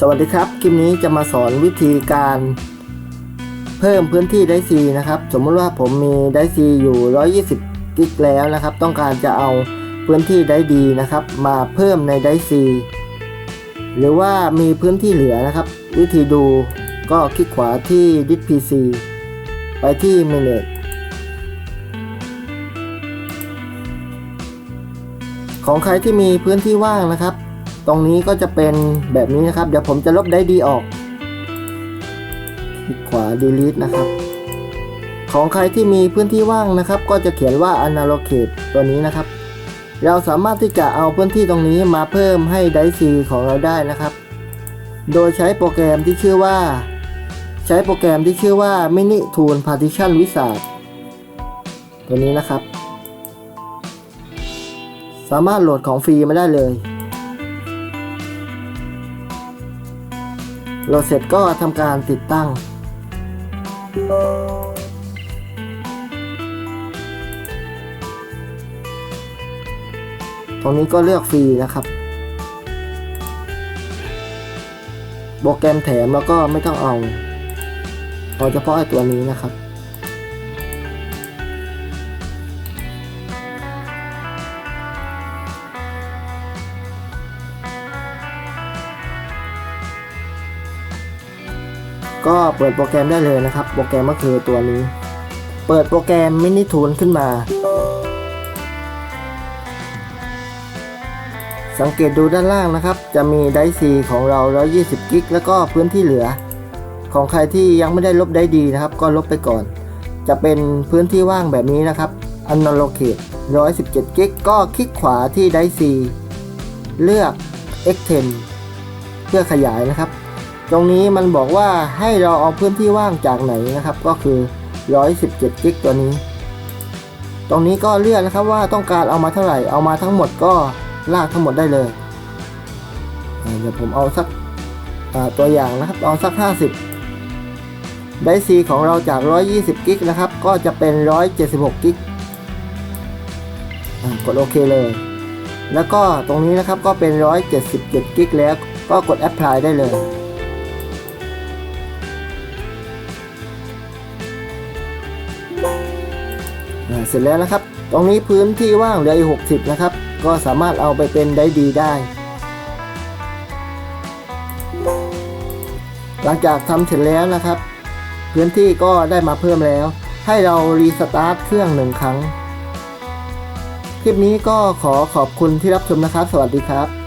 สวัสดีครับ คลิปนี้จะมาสอนวิธีการเพิ่มพื้นที่ไดซีนะครับ สมมติว่าผมมีไดซีอยู่ 120 กิกแล้วนะครับ ต้องการจะเอาพื้นที่ไดดีนะครับ มาเพิ่มในไดซีหรือว่ามีพื้นที่เหลือนะครับ วิธีดูก็คลิกขวาที่ d i s PC ไปที่ Manage ของใครที่มีพื้นที่ว่างนะครับ ตรงนี้ก็จะเป็นแบบนี้นะครับ เดี๋ยวผมจะลบได้ดีออกคลิกขวา delete นะครับ ของใครที่มีพื้นที่ว่างนะครับ ก็จะเขียนว่า unallocate ตัวนี้นะครับ เราสามารถที่จะเอาพื้นที่ตรงนี้มาเพิ่มให้ไดซีของเราได้นะครับ โดยใช้โปรแกรมที่ชื่อว่า ใช้โปรแกรมที่ชื่อว่า mini tool partition wizard ตัวนี้นะครับ สามารถโหลดของฟรีมาได้เลย เราเสร็จก็ทำการติดตั้ง ตรงนี้ก็เลือกฟรีนะครับ โปรแกรมแถมแล้วก็ไม่ต้องเอาเอาเฉพาะไอ้ตัวนี้นะครับ ก็เปิดโปรแกรมได้เลยนะครับ โปรแกรมก็คือตัวนี้ เปิดโปรแกรมมินิทูนขึ้นมา สังเกตดูด้านล่างนะครับ จะมีไดซีของเรา 120 กิก แล้วก็พื้นที่เหลือ ของใครที่ยังไม่ได้ลบได้ดีนะครับ ก็ลบไปก่อน จะเป็นพื้นที่ว่างแบบนี้นะครับ unallocate 117 กิก ก็คลิกขวาที่ไดซีเลือก extend เพื่อขยายนะครับ ตรงนี้มันบอกว่าให้เราเอาพื้นที่ว่างจากไหนนะครับ ก็คือ 117กิกตัวนี้ ตรงนี้ก็เลือกนะครับว่าต้องการเอามาเท่าไหร่ เอามาทั้งหมดก็ลากทั้งหมดได้เลย เดี๋ยวผมเอาสักตัวอย่างนะครับ เอาสัก 50ไดซีของเราจาก 120กิกนะครับ ก็จะเป็น 176กิกกดโอเคเลย แล้วก็ตรงนี้นะครับก็เป็น 177กิกแล้ว ก็กด apply ได้เลย เสร็จแล้วนะครับ ตรงนี้พื้นที่ว่างเหลืออีก60 นะครับ ก็สามารถเอาไปเป็นได้ดีได้ หลังจากทำเสร็จแล้วนะครับ พื้นที่ก็ได้มาเพิ่มแล้ว ให้เรารีสตาร์ทเครื่องหนึ่งครั้ง คลิปนี้ก็ขอขอบคุณที่รับชมนะครับ สวัสดีครับ